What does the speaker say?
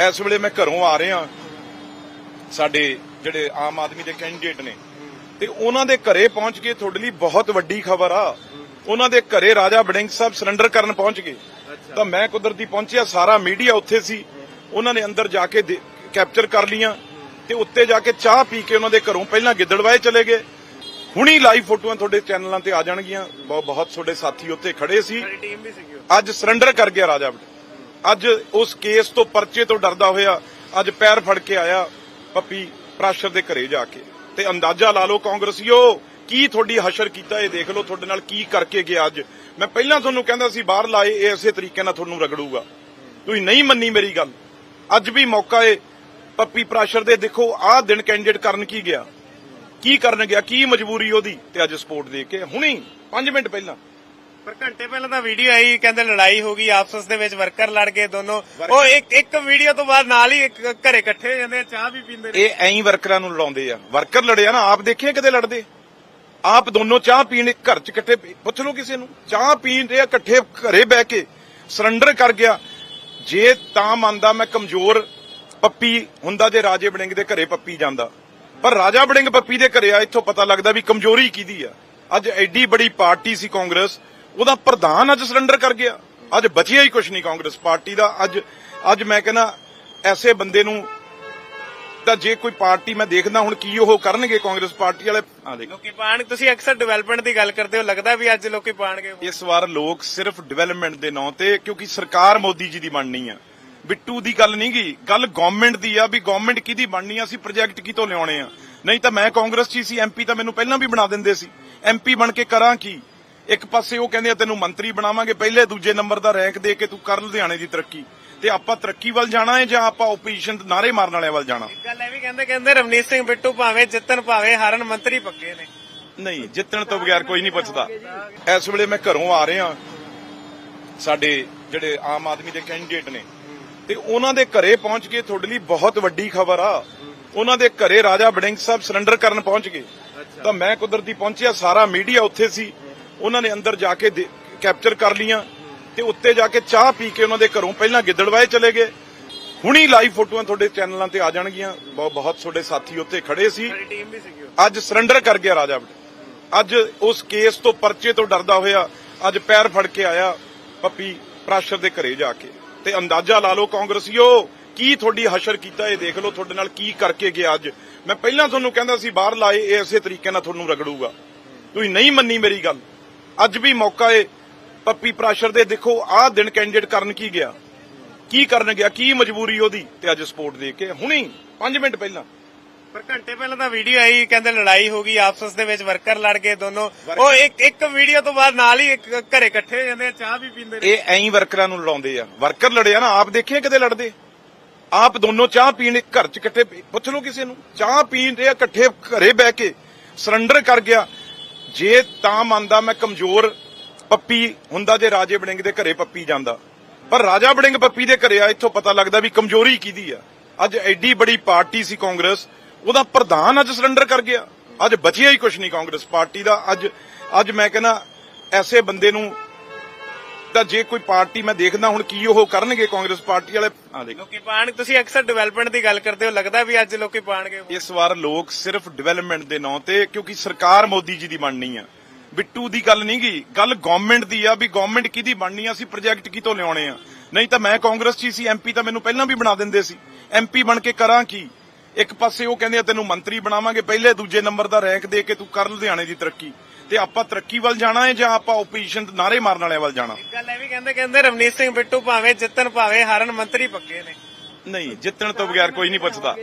ਇਸ ਵੇਲੇ ਮੈਂ ਘਰੋਂ ਆ ਰਿਹਾ ਸਾਡੇ ਜਿਹੜੇ ਆਮ ਆਦਮੀ ਦੇ ਕੈਂਡੀਡੇਟ ਨੇ। ਤੇ ਉਹਨਾਂ ਦੇ ਘਰੇ ਪਹੁੰਚ ਕੇ ਤੁਹਾਡੇ ਲਈ ਬਹੁਤ ਵੱਡੀ ਖਬਰ ਆ। ਉਹਨਾਂ ਦੇ ਘਰੇ ਰਾਜਾ ਬੜਿੰਗ ਸਾਹਿਬ ਸਰੈਂਡਰ ਕਰਨ ਪਹੁੰਚ ਗਏ। ਤਾਂ ਮੈਂ ਕੁਦਰਤੀ ਪਹੁੰਚਿਆ ਸਾਰਾ ਮੀਡੀਆ ਉੱਥੇ ਸੀ। ਉਹਨਾਂ ਨੇ ਅੰਦਰ ਜਾ ਕੇ ਕੈਪਚਰ ਕਰ ਲੀਆਂ ਤੇ ਉੱਤੇ ਜਾ ਕੇ ਚਾਹ ਪੀ ਕੇ ਉਹਨਾਂ ਦੇ ਘਰੋਂ ਪਹਿਲਾਂ ਗਿੱਦੜਵਾਏ ਚਲੇ ਗਏ। ਹੁਣੀ ਲਾਈਵ ਫੋਟੋਆਂ ਤੁਹਾਡੇ ਚੈਨਲਾਂ ਤੇ ਆ ਜਾਣਗੀਆਂ। ਬਹੁਤ ਬਹੁਤ ਤੁਹਾਡੇ ਸਾਥੀ ਉੱਥੇ ਖੜੇ ਸੀ। ਅੱਜ ਸਰੈਂਡਰ ਕਰ ਗਿਆ ਰਾਜਾ ਵੜਿੰਗ। ਅੱਜ ਉਸ ਕੇਸ ਤੋਂ ਪਰਚੇ ਤੋਂ ਡਰਦਾ ਹੋਇਆ ਅੱਜ ਪੈਰ ਫੜ ਕੇ ਆਇਆ ਪੱਪੀ ਪ੍ਰਾਸ਼ਰ ਦੇ ਘਰੇ ਜਾ ਕੇ। ਤੇ ਅੰਦਾਜ਼ਾ ਲਾ ਲਓ ਕਾਂਗਰਸੀਓ, ਕੀ ਤੁਹਾਡੀ ਹਸ਼ਰ ਕੀਤਾ ਇਹ ਦੇਖ ਲਓ ਤੁਹਾਡੇ ਨਾਲ ਕੀ ਕਰਕੇ ਗਿਆ ਅੱਜ। ਮੈਂ ਪਹਿਲਾਂ ਤੁਹਾਨੂੰ ਕਹਿੰਦਾ ਸੀ ਬਾਹਰ ਲਾਏ, ਇਹ ਇਸੇ ਤਰੀਕੇ ਨਾਲ ਤੁਹਾਨੂੰ ਰਗੜੂਗਾ। ਤੁਸੀਂ ਨਹੀਂ ਮੰਨੀ ਮੇਰੀ ਗੱਲ। ਅੱਜ ਵੀ ਮੌਕਾ ਏ ਪੱਪੀ ਪ੍ਰਾਸ਼ਰ ਦੇ। ਦੇਖੋ, ਆਹ ਦਿਨ ਕੈਂਡੀਡੇਟ ਕਰਨ ਕੀ ਗਿਆ? ਕੀ ਕਰਨ ਗਿਆ? ਕੀ ਮਜਬੂਰੀ ਉਹਦੀ? ਤੇ ਅੱਜ ਸਪੋਰਟ ਦੇ ਕੇ। ਹੁਣੀ 5 ਮਿੰਟ ਪਹਿਲਾਂ। ਪਰ ਘੰਟੇ ਪਹਿਲਾਂ ਤਾਂ ਵੀਡੀਓ ਆਈ ਕਹਿੰਦੇ ਲੜਾਈ ਹੋ ਗਈ ਆਪਸ ਦੇ ਵਿੱਚ ਵਰਕਰ ਲੜ ਗਏ ਦੋਨੋਂ। ਉਹ ਇੱਕ ਇੱਕ ਵੀਡੀਓ ਤੋਂ ਬਾਅਦ ਨਾਲ ਹੀ ਇੱਕ ਘਰੇ ਇਕੱਠੇ ਹੋ ਜਾਂਦੇ ਆ ਚਾਹ ਵੀ ਪੀਂਦੇ ਨੇ। ਇਹ ਐਂ ਹੀ ਵਰਕਰਾਂ ਨੂੰ ਲੜਾਉਂਦੇ ਆ। ਵਰਕਰ ਲੜਿਆ ਨਾ ਆਪ ਦੇਖਿਆ ਕਿਤੇ ਲੜਦੇ? ਆਪ ਦੋਨੋਂ ਚਾਹ ਪੀਣ ਘਰ ਚ ਇਕੱਠੇ ਪੀ- ਪੁੱਛ ਲਓ ਕਿਸੇ ਨੂੰ। ਚਾਹ ਪੀਣ ਰਹੇ ਆ ਇਕੱਠੇ ਘਰੇ ਬਹਿ ਕੇ ਸਰੈਂਡਰ ਕਰ ਗਿਆ। ਜੇ ਤਾਂ ਮੰਨਦਾ ਮੈਂ ਕਮਜ਼ੋਰ ਪੱਪੀ ਹੁੰਦਾ ਜੇ ਰਾਜੇ ਬੜਿੰਗ ਦੇ ਘਰੇ ਪੱਪੀ ਜਾਂਦਾ। ਪਰ ਰਾਜਾ ਬੜਿੰਗ ਪੱਪੀ ਦੇ ਘਰੇ ਆ ਇੱਥੋਂ ਪਤਾ ਲੱਗਦਾ ਵੀ ਕਮਜ਼ੋਰੀ ਕਿਹਦੀ ਆ। ਅੱਜ ਐਡੀ ਬੜੀ ਪਾਰਟੀ ਸੀ ਕਾਂਗਰਸ ਉਹਦਾ ਪ੍ਰਧਾਨ ਅੱਜ ਸਰੈਂਡਰ ਕਰ ਗਿਆ। ਅੱਜ ਬਚਿਆ ਹੀ ਕੁਝ ਨਹੀਂ ਕਾਂਗਰਸ ਪਾਰਟੀ ਦਾ। ਅੱਜ ਅੱਜ ਮੈਂ ਕਹਿੰਦਾ ਐਸੇ ਬੰਦੇ ਨੂੰ ਤਾਂ ਜੇ ਕੋਈ ਪਾਰਟੀ ਮੈਂ ਦੇਖਦਾ ਹੁਣ ਕੀ ਉਹ ਕਰਨਗੇ ਕਾਂਗਰਸ ਪਾਰਟੀ ਵਾਲੇ? ਆ ਦੇਖ। ਲੋਕੀ ਪਾਣ ਤੁਸੀਂ ਅਕਸਰ ਡਿਵੈਲਪਮੈਂਟ ਦੀ ਗੱਲ ਕਰਦੇ ਹੋ ਲੱਗਦਾ ਵੀ ਅੱਜ ਲੋਕੀ ਪਾਣਗੇ। ਇਸ ਵਾਰ ਲੋਕ ਸਿਰਫ ਡਿਵੈਲਪਮੈਂਟ ਦੇ ਨਾਂ ਤੇ ਕਿਉਂਕਿ ਸਰਕਾਰ ਮੋਦੀ ਜੀ ਦੀ ਬਣਨੀ ਆ। ਬਿੱਟੂ ਦੀ ਗੱਲ ਨਹੀਂ ਗੀ ਗੱਲ ਗਵਰਨਮੈਂਟ ਦੀ ਆ ਵੀ ਗਵਰਨਮੈਂਟ ਕਿਹਦੀ ਬਣਨੀ ਆ ਅਸੀਂ ਪ੍ਰੋਜੈਕਟ ਕਿਤੋਂ ਲਿਆਉਣੇ ਆ। ਨਹੀਂ ਤਾਂ ਮੈਂ ਕਾਂਗਰਸ 'ਚ ਹੀ ਸੀ ਐਮਪੀ ਤਾਂ ਮੈਨੂੰ ਪਹਿਲਾਂ ਵੀ ਬਣਾ ਦਿੰਦੇ ਸੀ। ਐਮਪੀ ਬਣ ਕੇ ਕਰਾਂ ਕੀ? ਇੱਕ ਪਾਸੇ ਉਹ ਕਹਿੰਦੇ ਆ ਤੈਨੂੰ ਮੰਤਰੀ ਬਣਾਵਾਂਗੇ। ਪਹਿਲੇ ਦੂਜੇ ਨੰਬਰ ਦਾ ਰੈਂਕ ਦੇ ਕੇ ਤੂੰ ਕਰ ਲੁਧਿਆਣੇ ਦੀ ਤਰੱਕੀ। ਤੇ ਆਪਾਂ ਤਰੱਕੀ ਵੱਲ ਜਾਣਾ ਹੈ ਜਾਂ ਆਪਾਂ ਓਪੋਜੀਸ਼ਨ ਨਾਰੇ ਮਾਰਨ ਵਾਲਿਆਂ ਵੱਲ ਜਾਣਾ? ਗੱਲ ਇਹ ਵੀ ਕਹਿੰਦੇ ਕਹਿੰਦੇ ਰਵਨੀਤ ਸਿੰਘ ਬਿੱਟੂ ਭਾਵੇਂ ਜਿੱਤਣ ਭਾਵੇਂ ਹਾਰਨ ਮੰਤਰੀ ਪੱਕੇ ਨੇ। ਨਹੀਂ ਜਿੱਤਣ ਤੋਂ ਬਗੈਰ ਕੋਈ ਨਹੀਂ ਪੁੱਛਦਾ। ਇਸ ਵੇਲੇ ਮੈਂ ਘਰੋਂ ਆ ਰਿਹਾ। ਸਾਡੇ ਜਿਹੜੇ ਆਮ ਆਦਮੀ ਦੇ ਕੈਂਡੀਡੇਟ ਨੇ। ਤੇ ਉਹਨਾਂ ਦੇ ਘਰੇ ਪਹੁੰਚ ਕੇ ਤੁਹਾਡੇ ਲਈ ਬਹੁਤ ਵੱਡੀ ਖਬਰ ਆ। ਉਹਨਾਂ ਦੇ ਘਰੇ ਰਾਜਾ ਬੜਿੰਗ ਸਾਹਿਬ ਸਰੈਂਡਰ ਕਰਨ ਪਹੁੰਚ ਗਏ। ਤਾਂ ਮੈਂ ਕੁਦਰਤੀ ਪਹੁੰਚਿਆ ਸਾਰਾ ਮੀਡੀਆ ਉੱਥੇ ਸੀ। ਉਹਨਾਂ ਨੇ ਅੰਦਰ ਜਾ ਕੇ ਕੈਪਚਰ ਕਰ ਲੀਆਂ ਤੇ ਉੱਤੇ ਜਾ ਕੇ ਚਾਹ ਪੀ ਕੇ ਉਹਨਾਂ ਦੇ ਘਰੋਂ ਪਹਿਲਾਂ ਗਿੱਦੜਵਾਏ ਚਲੇ ਗਏ। ਹੁਣੀ ਲਾਈਵ ਫੋਟੋਆਂ ਤੁਹਾਡੇ ਚੈਨਲਾਂ ਤੇ ਆ ਜਾਣਗੀਆਂ। ਬਹੁਤ ਬਹੁਤ ਤੁਹਾਡੇ ਸਾਥੀ ਉੱਥੇ ਖੜੇ ਸੀ। ਅੱਜ ਸਰੈਂਡਰ ਕਰ ਗਿਆ ਰਾਜਾ ਅੱਜ ਉਸ ਕੇਸ ਤੋਂ ਪਰਚੇ ਤੋਂ ਡਰਦਾ ਹੋਇਆ ਅੱਜ ਪੈਰ ਫੜ ਕੇ ਆਇਆ ਪੱਪੀ ਪ੍ਰਾਸ਼ਰ ਦੇ ਘਰੇ ਜਾ ਕੇ। ਤੇ ਅੰਦਾਜ਼ਾ ਲਾ ਲਓ ਕਾਂਗਰਸੀਓ ਕੀ ਤੁਹਾਡੀ ਹਸ਼ਰ ਕੀਤਾ ਇਹ ਦੇਖ ਲਓ ਤੁਹਾਡੇ ਨਾਲ ਕੀ ਕਰਕੇ ਗਿਆ ਅੱਜ। ਮੈਂ ਪਹਿਲਾਂ ਤੁਹਾਨੂੰ ਕਹਿੰਦਾ ਸੀ ਬਾਹਰ ਲਾਏ ਇਹ ਇਸੇ ਤਰੀਕੇ ਨਾਲ ਤੁਹਾਨੂੰ ਰਗੜੂਗਾ। ਤੁਸੀਂ ਨਹੀਂ ਮੰਨੀ ਮੇਰੀ ਗੱਲ। ਅੱਜ ਵੀ ਮੌਕਾ ਏ। ਪੱਪੀ ਪ੍ਰਾਸ਼ਰ ਦੇ ਦੇਖੋ ਆਹ ਦਿਨ ਕੈਂਡੀਡੇਟ ਕਰਨ ਕੀ ਗਿਆ? ਕੀ ਕਰਨ ਗਿਆ ਕੀ ਮਜਬੂਰੀ ਉਹਦੀ? ਤੇ ਅੱਜ ਸਪੋਰਟ ਦੇ ਕੇ ਹੁਣੀ 5 ਮਿੰਟ ਪਹਿਲਾਂ। ਪਰ ਘੰਟੇ ਪਹਿਲਾਂ ਤਾਂ ਵੀਡੀਓ ਆਈ ਕਹਿੰਦੇ ਲੜਾਈ ਹੋ ਗਈ ਆਪਸ ਦੇ ਵਿੱਚ ਵਰਕਰ ਲੜ ਗਏ ਦੋਨੋਂ। ਉਹ ਇੱਕ ਇੱਕ ਵੀਡੀਓ ਤੋਂ ਬਾਅਦ ਨਾਲ ਹੀ ਇੱਕ ਘਰੇ ਇਕੱਠੇ ਹੋ ਜਾਂਦੇ ਆ ਚਾਹ ਵੀ ਪੀਂਦੇ ਨੇ ਇਹ ਐਂ ਵਰਕਰਾਂ ਨੂੰ ਲੜਾਉਂਦੇ ਆ। ਵਰਕਰ ਲੜਿਆ ਨਾ ਆਪ ਦੇਖਿਆ ਕਿਤੇ ਲੜਦੇ? ਆਪ ਦੋਨੋਂ ਚਾਹ ਪੀਣ ਘਰ ਚ ਇਕੱਠੇ ਪੁੱਛ ਲਓ ਕਿਸੇ ਨੂੰ। ਚਾਹ ਪੀਣ ਰਹੇ ਆ ਇਕੱਠੇ ਘਰੇ ਬਹਿ ਕੇ ਸਰੈਂਡਰ ਕਰ ਗਿਆ। ਜੇ ਤਾਂ ਮੰਨਦਾ ਮੈਂ ਕਮਜ਼ੋਰ ਪੱਪੀ ਹੁੰਦਾ ਜੇ ਰਾਜੇ ਬੜਿੰਗ ਦੇ ਘਰੇ ਪੱਪੀ ਜਾਂਦਾ। ਪਰ ਰਾਜਾ ਬੜਿੰਗ ਪੱਪੀ ਦੇ ਘਰੇ ਆ, ਇੱਥੋਂ ਪਤਾ ਲੱਗਦਾ ਵੀ ਕਮਜ਼ੋਰੀ ਕਿਹਦੀ ਆ। ਅੱਜ ਐਡੀ ਬੜੀ ਪਾਰਟੀ ਸੀ ਕਾਂਗਰਸ, ਉਹਦਾ ਪ੍ਰਧਾਨ ਅੱਜ ਸਰੈਂਡਰ ਕਰ ਗਿਆ। ਅੱਜ ਬਚਿਆ ਹੀ ਕੁਝ ਨਹੀਂ ਕਾਂਗਰਸ ਪਾਰਟੀ ਦਾ। ਅੱਜ ਅੱਜ ਮੈਂ ਕਹਿੰਦਾ, ਐਸੇ ਬੰਦੇ ਨੂੰ ਤਾਂ ਜੇ ਕੋਈ ਪਾਰਟੀ ਮੈਂ ਦੇਖਦਾ ਹੁਣ ਕੀ ਉਹ ਕਰਨਗੇ ਕਾਂਗਰਸ ਪਾਰਟੀ ਵਾਲੇ ਆ ਦੇਖ। ਲੋਕੀ ਪਾਣ ਤੁਸੀਂ ਅਕਸਰ ਡਿਵੈਲਪਮੈਂਟ ਦੀ ਗੱਲ ਕਰਦੇ ਹੋ ਲੱਗਦਾ ਵੀ ਅੱਜ ਲੋਕੀ ਪਾਣਗੇ। ਇਸ ਵਾਰ ਲੋਕ ਸਿਰਫ ਡਿਵੈਲਪਮੈਂਟ ਦੇ ਨਾਂ ਤੇ ਕਿਉਂਕਿ ਸਰਕਾਰ ਮੋਦੀ ਜੀ ਦੀ ਬਣਨੀ ਆ। ਬਿੱਟੂ ਦੀ ਗੱਲ ਨਹੀਂ ਗੀ ਗੱਲ ਗਵਰਨਮੈਂਟ ਦੀ ਆ ਵੀ ਗਵਰਨਮੈਂਟ ਕਿਹਦੀ ਬਣਨੀ ਆ ਅਸੀਂ ਪ੍ਰੋਜੈਕਟ ਕਿਤੋਂ ਲਿਆਉਣੇ ਆ। ਨਹੀਂ ਤਾਂ ਮੈਂ ਕਾਂਗਰਸ 'ਚ ਸੀ ਐਮਪੀ ਤਾਂ ਮੈਨੂੰ ਪਹਿਲਾਂ ਵੀ ਬਣਾ ਦਿੰਦੇ ਸੀ। ਐਮਪੀ ਬਣ ਕੇ ਕਰਾਂ ਕੀ? ਇੱਕ ਪਾਸੇ ਉਹ ਕਹਿੰਦੇ ਆ ਤੈਨੂੰ ਮੰਤਰੀ ਬਣਾਵਾਂਗੇ ਪਹਿਲੇ ਦੂਜੇ ਨੰਬਰ ਦਾ ਰੈਂਕ ਦੇ ਕੇ ਤੂੰ ਕਰ ਲੁਧਿਆਣੇ ਦੀ ਤਰੱਕੀ। ਤੇ ਆਪਾਂ ਤਰੱਕੀ ਵੱਲ ਜਾਣਾ ਹੈ ਜਾਂ ਆਪਾਂ ਓਪੋਜੀਸ਼ਨ ਨਾਰੇ ਮਾਰਨ ਵਾਲਿਆਂ ਵੱਲ ਜਾਣਾ? ਗੱਲ ਇਹ ਵੀ ਕਹਿੰਦੇ ਕਹਿੰਦੇ ਰਵਨੀਤ ਸਿੰਘ ਬਿੱਟੂ ਭਾਵੇਂ ਜਿੱਤਣ ਭਾਵੇਂ ਹਾਰਨ ਮੰਤਰੀ ਪੱਕੇ ਨੇ। ਨਹੀਂ ਜਿੱਤਣ ਤੋਂ ਬਗੈਰ ਕੋਈ ਨਹੀਂ ਪੁੱਛਦਾ।